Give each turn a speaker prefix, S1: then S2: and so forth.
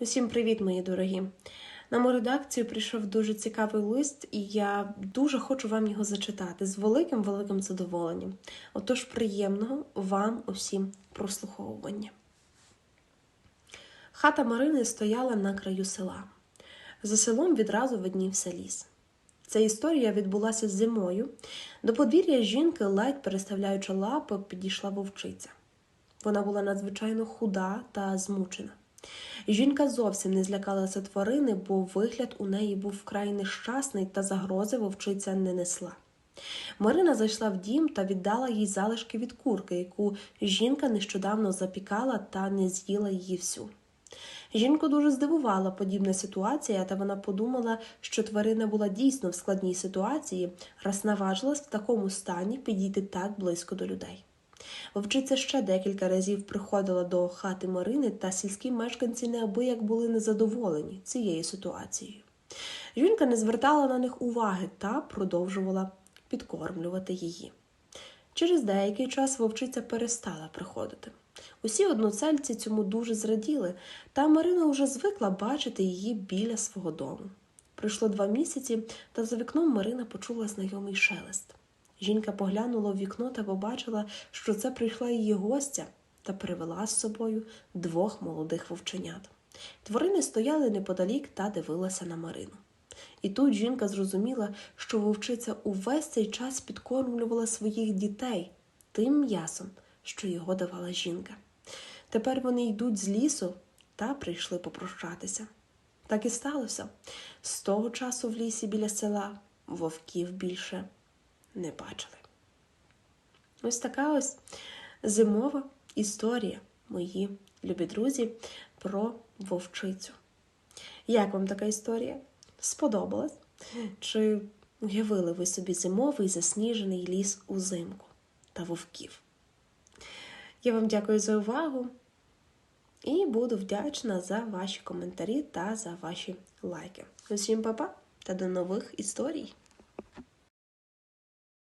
S1: Усім привіт, мої дорогі! На мою редакцію прийшов дуже цікавий лист, і я дуже хочу вам його зачитати з великим великим задоволенням. Отож, приємного вам усім прослуховування. Хата Марини стояла на краю села. За селом відразу виднівся ліс. Ця історія відбулася зимою. До подвір'я жінки, ледь переставляючи лапи, підійшла вовчиця. Вона була надзвичайно худа та змучена. Жінка зовсім не злякалася тварини, бо вигляд у неї був вкрай нещасний та загрози вовчиця не несла. Марина зайшла в дім та віддала їй залишки від курки, яку жінка нещодавно запікала та не з'їла її всю. Жінку дуже здивувала подібна ситуація, та вона подумала, що тварина була дійсно в складній ситуації, раз наважилась в такому стані підійти так близько до людей. Вовчиця ще декілька разів приходила до хати Марини, та сільські мешканці неабияк були незадоволені цією ситуацією. Жінка не звертала на них уваги та продовжувала підкормлювати її. Через деякий час вовчиця перестала приходити. Усі одноцельці цьому дуже зраділи, та Марина вже звикла бачити її біля свого дому. Пройшло два місяці, та за вікном Марина почула знайомий шелест. Жінка поглянула в вікно та побачила, що це прийшла її гостя та привела з собою двох молодих вовченят. Тварини стояли неподалік та дивилася на Марину. І тут жінка зрозуміла, що вовчиця увесь цей час підкормлювала своїх дітей тим м'ясом, що його давала жінка. Тепер вони йдуть з лісу та прийшли попрощатися. Так і сталося. З того часу в лісі біля села вовків більше не бачили. Ось така ось зимова історія, мої любі друзі, про вовчицю. Як вам така історія? Сподобалась? Чи уявили ви собі зимовий засніжений ліс узимку та вовків? Я вам дякую за увагу і буду вдячна за ваші коментарі та за ваші лайки. Усім па-па та до нових історій!